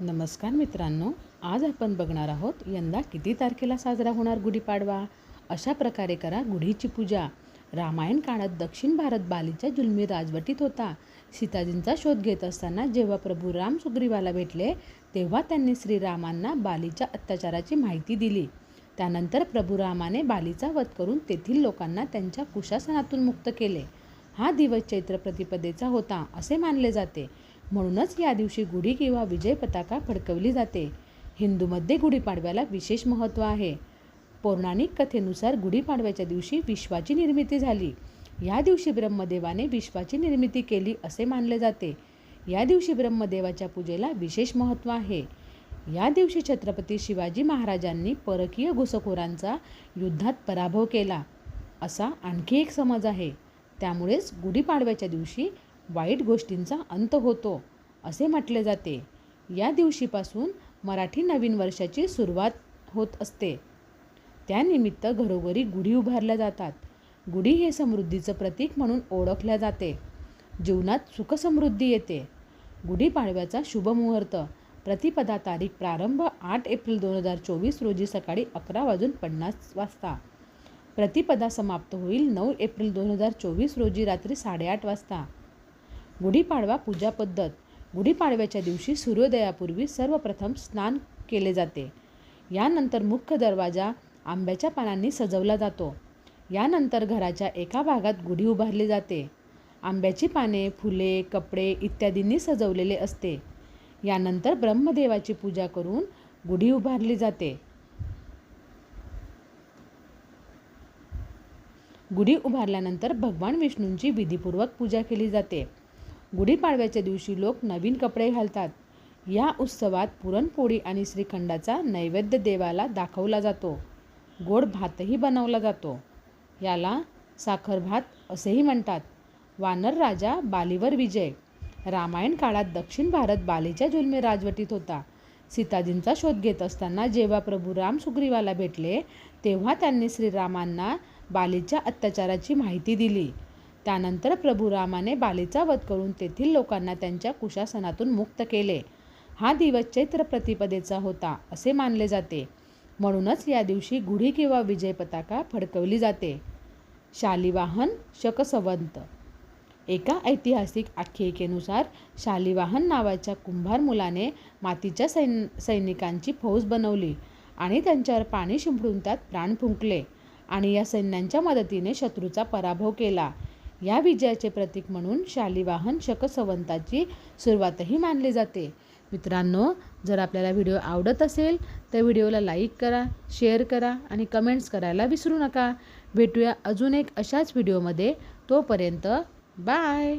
नमस्कार मित्रांनो आज आपण बघणार आहोत यंदा किती तारखेला साजरा होणार गुढीपाडवा? अशा प्रकारे करा गुढीची पूजा. रामायण काळात दक्षिण भारत बालीच्या जुलमी राजवटीत होता. सीताजींचा शोध घेत असताना जेव्हा प्रभू राम सुग्रीवाला भेटले तेव्हा त्यांनी श्रीरामांना बालीच्या अत्याचाराची माहिती दिली. त्यानंतर प्रभू रामाने बालीचा वध करून तेथील लोकांना त्यांच्या कुशासनातून मुक्त केले. हा दिवस चैत्र प्रतिपदेचा होता असे मानले जाते. म्हणूनच या दिवशी गुढी किंवा विजय पताका फडकवली जाते. हिंदूमध्ये गुढीपाडव्याला विशेष महत्त्व आहे. पौराणिक कथेनुसार गुढीपाडव्याच्या दिवशी विश्वाची निर्मिती झाली. या दिवशी ब्रह्मदेवाने विश्वाची निर्मिती केली असे मानले जाते. या दिवशी ब्रह्मदेवाच्या पूजेला विशेष महत्त्व आहे. या दिवशी छत्रपती शिवाजी महाराजांनी परकीय घुसखोरांचा युद्धात पराभव केला. असा आणखी एक समज आहे. त्यामुळेच गुढीपाडव्याच्या दिवशी वाईट गोष्टींचा अंत होतो असे म्हटले जाते. या दिवशीपासून मराठी नवीन वर्षाची सुरुवात होत असते. त्यानिमित्त घरोघरी गुढी उभारल्या जातात. गुढी हे समृद्धीचं प्रतीक म्हणून ओळखल्या जाते. जीवनात सुखसमृद्धी येते. गुढीपाडव्याचा शुभमुहूर्त प्रतिपदा तारीख प्रारंभ आठ एप्रिल दोन हजार चोवीस रोजी सकाळी अकरा वाजून पन्नास वाजता. प्रतिपदा समाप्त होईल नऊ एप्रिल दोन हजार चोवीस रोजी रात्री साडेआठ वाजता. गुढीपाडवा पूजा पद्धत. गुढीपाडव्याच्या दिवशी सूर्योदयापूर्वी सर्वप्रथम स्नान केले जाते. यानंतर मुख्य दरवाजा आंब्याच्या पानांनी सजवला जातो. यानंतर घराच्या एका भागात गुढी उभारली जाते. आंब्याची पाने फुले कपडे इत्यादींनी सजवलेले असते. यानंतर ब्रह्मदेवाची पूजा करून गुढी उभारली जाते. गुढी उभारल्यानंतर भगवान विष्णूंची विधीपूर्वक पूजा केली जाते. गुढीपाडव्याच्या दिवशी लोक नवीन कपडे घालतात. या उत्सवात पुरणपोळी आणि श्रीखंडाचा नैवेद्य देवाला दाखवला जातो. गोड भातही बनवला जातो. याला साखर भात असेही म्हणतात. वानर राजा बालीवर विजय. रामायण काळात दक्षिण भारत बालीच्या जुलमी राजवटीत होता. सीताजींचा शोध घेत असताना जेव्हा प्रभू राम सुग्रीवाला भेटले तेव्हा त्यांनी श्रीरामांना बालीच्या अत्याचाराची माहिती दिली. त्यानंतर प्रभू रामाने बालीचा वध करून तेथील लोकांना त्यांच्या कुशासनातून मुक्त केले. हा दिवस चैत्र प्रतिपदेचा होता असे मानले जाते. म्हणूनच या दिवशी गुढी किंवा विजय पताका फडकवली जाते. शालिवाहन शकसवंत. एका ऐतिहासिक आख्यायिकेनुसार शालिवाहन नावाच्या कुंभार मुलाने मातीच्या सैन सैनिकांची फौज बनवली आणि त्यांच्यावर पाणी शिंपडून त्यात प्राण फुंकले आणि या सैन्यांच्या मदतीने शत्रूचा पराभव केला. या विजयाचे प्रतीक म्हणून शालिवाहन शकसवंताची सुरुवातही मानली जाते. मित्रांनो जर आपल्याला व्हिडिओ आवडत असेल तर व्हिडिओला लाईक करा शेअर करा आणि कमेंट्स करायला विसरू नका. भेटूया अजून एक अशाच व्हिडिओमध्ये. तोपर्यंत बाय!